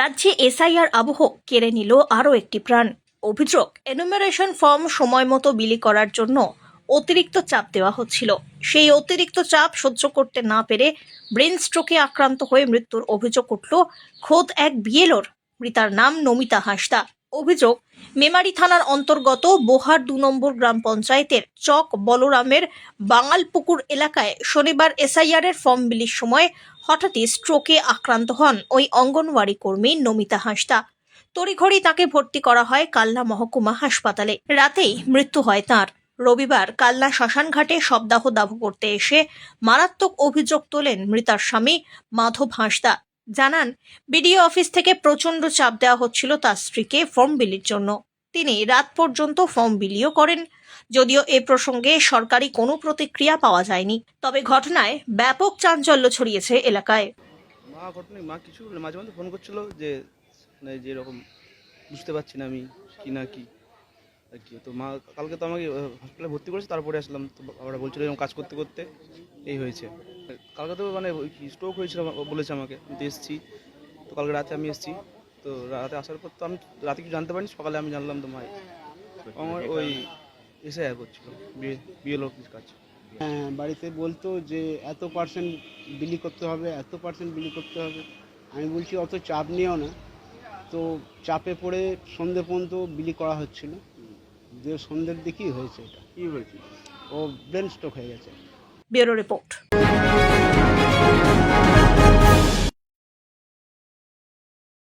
রাজ্যে এসআইআর আবহ কেড়ে নিল আরও একটি প্রাণ। অভিযোগ এনুমারেশন ফর্ম সময় মতো বিলি করার জন্য অতিরিক্ত চাপ দেওয়া হচ্ছিল। সেই অতিরিক্ত চাপ সহ্য করতে না পেরে ব্রেন স্ট্রোকে আক্রান্ত হয়ে মৃত্যুর অভিযোগ উঠল খোদ এক বিএলওর। মৃতার নাম নমিতা হাঁসদা। অভিযোগ, মেমারি থানার অন্তর্গত বোহার দু নম্বর গ্রাম পঞ্চায়েতের চক বলরামের বাঙালপুকুর এলাকায় শনিবার এসআইআর এর ফর্ম বিলির সময় হঠাৎই স্ট্রোকে আক্রান্ত হন ওই অঙ্গনওয়াড়ি কর্মী নমিতা হাঁসদা। তড়িঘড়ি তাকে ভর্তি করা হয় কালনা মহকুমা হাসপাতালে। রাতেই মৃত্যু হয় তার। রবিবার কালনা শ্মশানঘাটে শবদাহ দাহ করতে এসে মারাত্মক অভিযোগ তোলেন মৃতার স্বামী মাধব হাঁসদা। জানান, বিডিও অফিস থেকে প্রচণ্ড চাপ দেওয়া হচ্ছিল তার স্ত্রীকে ফর্ম বিলির জন্য। তিনি রাত পর্যন্ত ফর্ম বিলিও করেন। যদিও এ প্রসঙ্গে সরকারি কোনো প্রতিক্রিয়া পাওয়া যায়নি। তবে ঘটনায় ব্যাপক চাঞ্চল্য ছড়িয়েছে এলাকায়। মা ঘটনা মা কিছু মাঝে মাঝে ফোন করছিল যে যে এরকম বুঝতে পারছি না আমি কি না কি। আর কি। তো মা কালকে তো আমাকে হসপিটালে ভর্তি করেছে তারপরে আসলাম। তো বাবারা বলছিল এরকম কাজ করতে করতে এই হয়েছে। কালকে তো মানে স্ট্রোক হয়েছিল বলেছে আমাকে আমি তো এসেছি। তো কালকে রাতে আমি এসেছি। তো রাতে আসার পর তো আমি রাতে কিছু জানতে পারিনি সকালে আমি জানলাম তো মাই আমার ওই এসে করছিল বিয়ে বিয়ে লোক কাজ। হ্যাঁ বাড়িতে বলতো যে এত পার্সেন্ট বিলি করতে হবে এত পার্সেন্ট বিলি করতে হবে। আমি বলছি অত চাপ নিও না। তো চাপে পড়ে সন্ধে পর্যন্ত বিলি করা হচ্ছিল। সন্ধ্যের দিকেই হয়েছে এটা। কি হয়েছে? ও ব্রেন স্ট্রোক হয়ে গেছে। Bureau report.